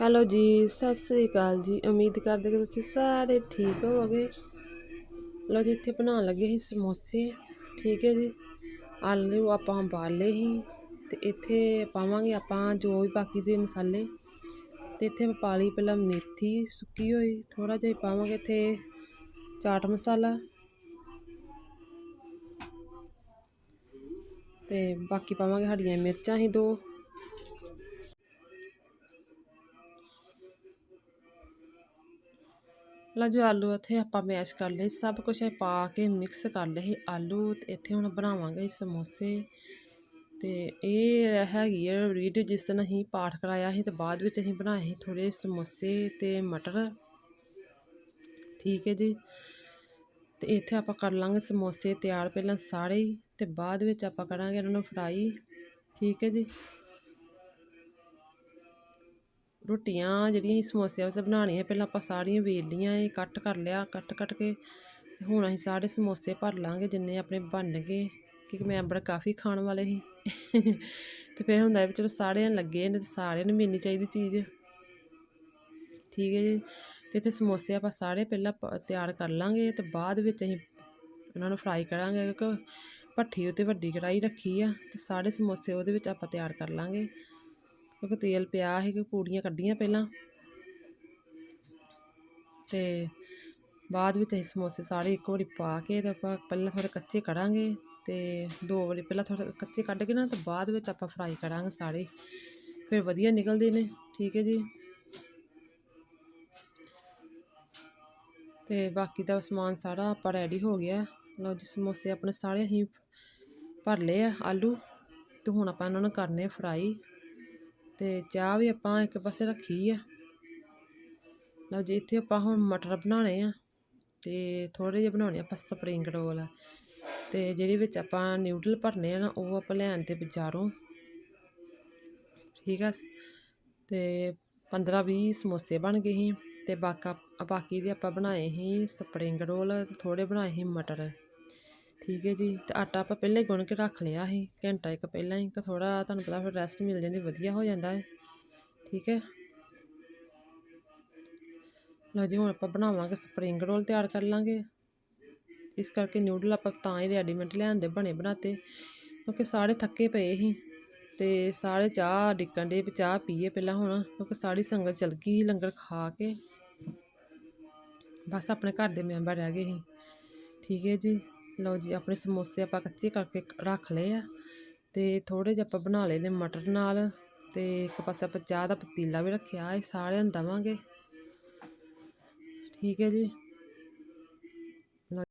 Hello ਜੀ, ਸਤਿ ਸ੍ਰੀ ਅਕਾਲ ਜੀ। ਉਮੀਦ ਕਰਦੇ ਕਿ ਤੁਸੀਂ ਸਾਰੇ ਠੀਕ ਹੋਵੋਗੇ। ਲਓ ਜੀ, ਇੱਥੇ ਬਣਾਉਣ ਲੱਗੇ ਸੀ ਸਮੋਸੇ। ਠੀਕ ਹੈ ਜੀ। ਆਲੂ ਆਪਾਂ ਉਬਾਲੇ ਸੀ ਤੇ ਇੱਥੇ ਪਾਵਾਂਗੇ ਆਪਾਂ ਜੋ ਵੀ ਬਾਕੀ ਦੇ ਮਸਾਲੇ। ਤੇ ਇੱਥੇ ਆਪਾਂ ਪਾ ਲਈ ਪਹਿਲਾਂ ਮੇਥੀ ਸੁੱਕੀ ਹੋਈ। ਥੋੜਾ ਜਿਹਾ ਪਾਵਾਂਗੇ ਇੱਥੇ ਚਾਟ ਮਸਾਲਾ। ਤੇ ਬਾਕੀ ਪਾਵਾਂਗੇ ਹਰੀਆਂ ਮਿਰਚਾਂ ਹੀ ਦੋ। ਲਾ ਜੋ ਆਲੂ ਇੱਥੇ ਆਪਾਂ ਮੈਸ਼ ਕਰ ਲਏ, ਸਭ ਕੁਝ ਪਾ ਕੇ ਮਿਕਸ ਕਰ ਲਏ ਆਲੂ ਤੇ ਇੱਥੇ ਹੁਣ ਬਣਾਵਾਂਗੇ ਸਮੋਸੇ। ਤੇ ਇਹ ਹੈਗੀ ਹੈ ਰੀਡ ਜਿਸ ਦਿਨ ਅਸੀਂ ਪਾਠ ਕਰਾਇਆ ਸੀ ਤੇ ਬਾਅਦ ਵਿੱਚ ਅਸੀਂ ਬਣਾਏ ਸੀ ਥੋੜੇ ਸਮੋਸੇ ਤੇ ਮਟਰ। ਠੀਕ ਹੈ ਜੀ। ਤੇ ਇੱਥੇ ਆਪਾਂ ਕਰ ਲਾਂਗੇ ਸਮੋਸੇ ਤਿਆਰ ਪਹਿਲਾਂ ਸਾਰੇ ਹੀ ਤੇ ਬਾਅਦ ਵਿੱਚ ਆਪਾਂ ਕਰਾਂਗੇ ਇਹਨਾਂ ਨੂੰ ਫਰਾਈ ਠੀਕ ਹੈ ਜੀ। ਰੋਟੀਆਂ ਜਿਹੜੀਆਂ ਸਮੋਸਿਆਂ ਵਾਸਤੇ ਬਣਾਉਣੀਆਂ, ਪਹਿਲਾਂ ਆਪਾਂ ਸਾਰੀਆਂ ਵੇਲ ਲੀਆਂ ਇਹ ਕੱਟ ਕਰ ਲਿਆ, ਕੱਟ ਕੱਟ ਕੇ ਤੇ ਹੁਣ ਅਸੀਂ ਸਾਰੇ ਸਮੋਸੇ ਭਰ ਲਾਂਗੇ, ਜਿੰਨੇ ਆਪਣੇ ਬਣ ਗਏ, ਕਿਉਂਕਿ ਮੈਂਬਰ ਕਾਫੀ ਖਾਣ ਵਾਲੇ ਸੀ। ਤੇ ਫਿਰ ਹੁੰਦਾ ਵੀ ਚਲੋ ਸਾਰਿਆਂ ਲੱਗੇ ਨੇ ਤੇ ਸਾਰਿਆਂ ਨੂੰ ਮਿਲਣੀ ਚਾਹੀਦੀ ਚੀਜ਼। ਠੀਕ ਹੈ ਜੀ? ਤੇ ਇੱਥੇ ਸਮੋਸੇ ਆਪਾਂ ਸਾਰੇ ਪਹਿਲਾਂ ਤਿਆਰ ਕਰ ਲਾਂਗੇ ਤੇ ਬਾਅਦ ਵਿੱਚ ਅਸੀਂ ਉਹਨਾਂ ਨੂੰ ਫਰਾਈ ਕਰਾਂਗੇ, ਕਿਉਂਕਿ ਭੱਠੀ ਉੱਤੇ ਵੱਡੀ ਕੜਾਈ ਰੱਖੀ ਆ, ਤੇ ਸਾਰੇ ਸਮੋਸੇ ਉਹਦੇ ਵਿੱਚ ਆਪਾਂ ਤਿਆਰ ਕਰ ਲਾਂਗੇ। ਕਿਉਂਕਿ ਤੇਲ ਪਿਆ ਸੀ ਕਿ ਪੂੜੀਆਂ ਕੱਢੀਆਂ ਪਹਿਲਾਂ। ਤੇ ਬਾਅਦ ਵਿੱਚ ਅਸੀਂ ਸਮੋਸੇ ਸਾਰੇ ਇੱਕ ਵਾਰੀ ਪਾ ਕੇ ਤੇ ਆਪਾਂ ਪਹਿਲਾਂ ਥੋੜੇ ਕੱਚੇ ਕਰਾਂਗੇ ਤੇ ਦੋ ਵਾਰੀ ਪਹਿਲਾਂ ਥੋੜੇ ਕੱਚੇ ਕੱਢ ਕੇ ਨਾ ਤੇ ਬਾਅਦ ਵਿੱਚ ਆਪਾਂ ਫਰਾਈ ਕਰਾਂਗੇ ਸਾਰੇ। ਫਿਰ ਵਧੀਆ ਨਿਕਲਦੇ ਨੇ, ਠੀਕ ਹੈ ਜੀ। ਤੇ ਬਾਕੀ ਦਾ ਸਮਾਨ ਸਾਰਾ ਆਪਾਂ ਰੈਡੀ ਹੋ ਗਿਆ। ਲਓ ਜੀ, ਸਮੋਸੇ ਆਪਣੇ ਸਾਰੇ ਅਸੀਂ ਭਰ ਲਏ ਆ, ਆਲੂ। ਤੇ ਹੁਣ ਆਪਾਂ ਇਹਨਾਂ ਨੂੰ ਕਰਨੇ ਫਰਾਈ ਤੇ ਚਾਹ ਵੀ ਆਪਾਂ ਇੱਕ ਪਾਸੇ ਰੱਖੀ ਆ। ਲਓ ਜੀ, ਇੱਥੇ ਆਪਾਂ ਹੁਣ ਮਟਰ ਬਣਾਉਣੇ ਆ ਤੇ ਥੋੜੇ ਜਿਹੇ ਬਣਾਉਣੇ ਆਪਾਂ ਸਪਰਿੰਗ ਰੋਲ। ਤੇ ਜਿਹਦੇ ਵਿੱਚ ਆਪਾਂ ਨਿਊਡਲ ਭਰਨੇ ਆ ਨਾ, ਉਹ ਆਪਾਂ ਲੈਣ ਤੇ ਬਾਜ਼ਾਰੋਂ। ਠੀਕ ਆ ਤੇ 15 20 ਸਮੋਸੇ ਬਣ ਗਏ ਸੀ ਤੇ ਬਾਕਾ, ਬਾਕੀ ਦੇ ਆਪਾਂ ਬਣਾਏ ਸੀ ਸਪਰਿੰਗ ਰੋਲ ਥੋੜੇ ਬਣਾਏ ਸੀ ਮਟਰ। ਠੀਕ ਹੈ ਜੀ, ਤੇ ਆਟਾ ਆਪਾਂ ਪਹਿਲਾਂ ਹੀ ਗੁੰਨ ਕੇ ਰੱਖ ਲਿਆ ਸੀ, ਘੰਟਾ ਇੱਕ ਪਹਿਲਾਂ ਹੀ ਕਿ ਥੋੜਾ ਤੁਹਾਨੂੰ ਪਤਾ ਫਿਰ ਰੈਸਟ ਮਿਲ ਜਾਂਦੀ, ਵਧੀਆ ਹੋ ਜਾਂਦਾ ਹੈ, ਠੀਕ ਹੈ। ਲਓ ਜੀ, ਹੁਣ ਆਪਾਂ ਬਣਾਵਾਂਗੇ ਸਪਰਿੰਗ ਰੋਲ ਤਿਆਰ ਕਰ ਲਾਂਗੇ। ਇਸ ਕਰਕੇ ਨਿਊਡਲ ਆਪਾਂ ਤਾਂ ਹੀ ਰੈਡੀਮੇਡ ਲਿਆਂਦੇ, ਬਣੇ ਬਣਾਤੇ, ਕਿਉਂਕਿ ਸਾਰੇ ਥੱਕੇ ਪਏ ਸੀ, ਤੇ ਸਾਰੇ ਚਾਹ ਡਿੱਕਣ ਦੇ ਚਾਹ ਪੀਏ ਪਹਿਲਾਂ ਹੁਣ, ਕਿਉਂਕਿ ਸਾਰੀ ਸੰਗਤ ਚਲ ਗਈ ਲੰਗਰ ਖਾ ਕੇ। ਬਸ ਆਪਣੇ ਘਰ ਦੇ ਮੈਂਬਰ ਰਹਿ ਗਏ ਸੀ, ਠੀਕ ਹੈ ਜੀ। ਲਓ ਜੀ, ਆਪਣੇ ਸਮੋਸੇ ਆਪਾਂ ਕੱਚੇ ਕਰਕੇ ਰੱਖ ਲਏ ਆ ਤੇ ਥੋੜੇ ਜਿਹਾ ਆਪਾਂ ਬਣਾ ਲਏ ਨੇ ਮਟਰ ਨਾਲ ਤੇ ਇੱਕ ਪਾਸੇ ਆਪਾਂ ਚਾਹ ਦਾ ਪਤੀਲਾ ਵੀ ਰੱਖਿਆ, ਇਹ ਸਾਰਿਆਂ ਨੂੰ ਦਵਾਂਗੇ। ਠੀਕ ਹੈ ਜੀ।